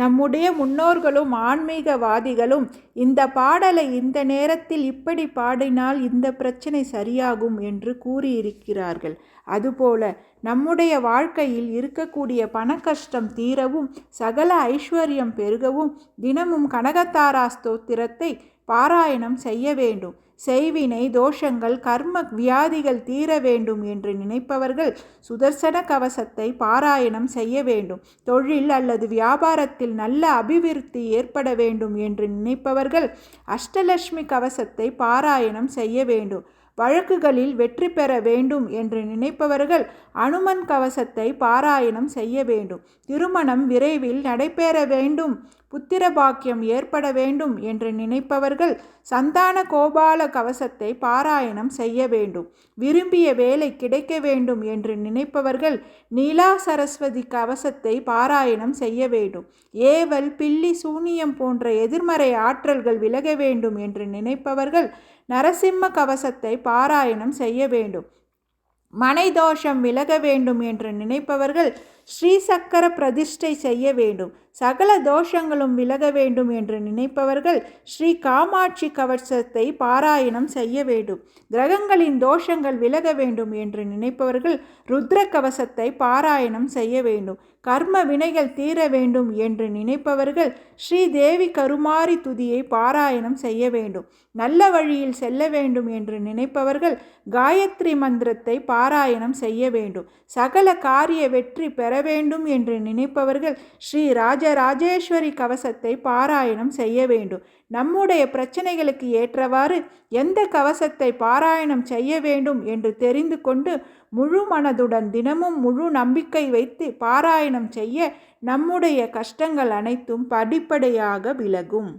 நம்முடைய முன்னோர்களும் ஆன்மீகவாதிகளும் இந்த பாடலை இந்த நேரத்தில் இப்படி பாடினால் இந்த பிரச்சனை சரியாகும் என்று கூறியிருக்கிறார்கள். அதுபோல நம்முடைய வாழ்க்கையில் இருக்கக்கூடிய பணக்கஷ்டம் தீரவும் சகல ஐஸ்வர்யம் பெருகவும் தினமும் கனகத்தாரா ஸ்தோத்திரத்தை பாராயணம் செய்ய வேண்டும். செய்வினை தோஷங்கள் கர்ம வியாதிகள் தீர வேண்டும் என்று நினைப்பவர்கள் சுதர்சன கவசத்தை பாராயணம் செய்ய வேண்டும். தொழில் அல்லது வியாபாரத்தில் நல்ல அபிவிருத்தி ஏற்பட வேண்டும் என்று நினைப்பவர்கள் அஷ்டலட்சுமி கவசத்தை பாராயணம் செய்ய வேண்டும். வழக்குகளில் வெற்றி பெற வேண்டும் என்று நினைப்பவர்கள் அனுமன் கவசத்தை பாராயணம் செய்ய வேண்டும். திருமணம் விரைவில் நடைபெற வேண்டும். புத்திர பாக்கியம் ஏற்பட வேண்டும் என்று நினைப்பவர்கள் சந்தான கோபால கவசத்தை பாராயணம் செய்ய வேண்டும். விரும்பிய வேலை கிடைக்க வேண்டும் என்று நினைப்பவர்கள் நீலா சரஸ்வதி கவசத்தை பாராயணம் செய்ய வேண்டும். ஏவல் பில்லி சூனியம் போன்ற எதிர்மறை ஆற்றல்கள் விலக வேண்டும் என்று நினைப்பவர்கள் நரசிம்ம கவசத்தை பாராயணம் செய்ய வேண்டும். மனை தோஷம் விலக வேண்டும் என்று நினைப்பவர்கள் ஸ்ரீசக்கர பிரதிஷ்டை செய்ய வேண்டும். சகல தோஷங்களும் விலக வேண்டும் என்று நினைப்பவர்கள் ஸ்ரீ காமாட்சி கவசத்தை பாராயணம் செய்ய வேண்டும். கிரகங்களின் தோஷங்கள் விலக வேண்டும் என்று நினைப்பவர்கள் ருத்ர கவசத்தை பாராயணம் செய்ய வேண்டும். கர்ம வினைகள் தீர வேண்டும் என்று நினைப்பவர்கள் ஸ்ரீ தேவி கருமாரி துதியை பாராயணம் செய்ய வேண்டும். நல்ல வழியில் செல்ல வேண்டும் என்று நினைப்பவர்கள் காயத்ரி மந்திரத்தை பாராயணம் செய்ய வேண்டும். சகல காரிய வெற்றி பெற வேண்டும் என்று நினைப்பவர்கள் ஸ்ரீ ராஜராஜேஸ்வரி கவசத்தை பாராயணம் செய்ய வேண்டும். நம்முடைய பிரச்சனைகளுக்கு ஏற்றவாறு எந்த கவசத்தை பாராயணம் செய்ய வேண்டும் என்று தெரிந்து கொண்டு முழு மனதுடன் தினமும் முழு நம்பிக்கை வைத்து பாராயணம் செய்ய நம்முடைய கஷ்டங்கள் அனைத்தும் படிப்படியாக விலகும்.